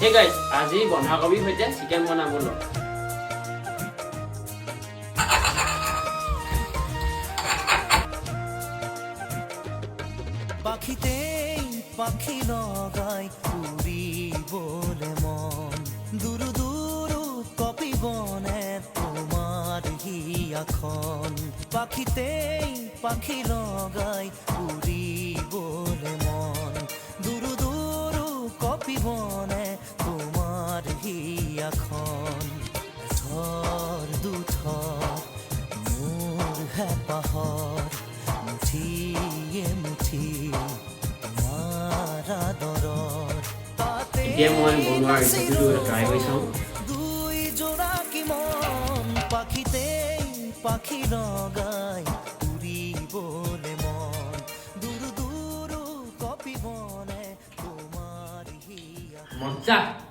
আজি বন্ধাকবিৰ সৈতে চিকেন বনাবলৈ পাখিতেই পাখি লগাই উড়িবলে মন। দূর দূর কপিবনে তোমার হিয়াখন। পাখিতেই পাখি লগাই উড়িবলে তোমার হিয়াখন থর দুথর মোৰ হেঁপাহৰ মুঠিয়ে মুঠি তোমাৰ আদৰৰ তাতে দুই জোড়াকি মন পাখিতেই পাখি লগাই উড়িবলে মন। দূৰ দূৰ কপিবনে তোমাৰ হিয়া। মজা।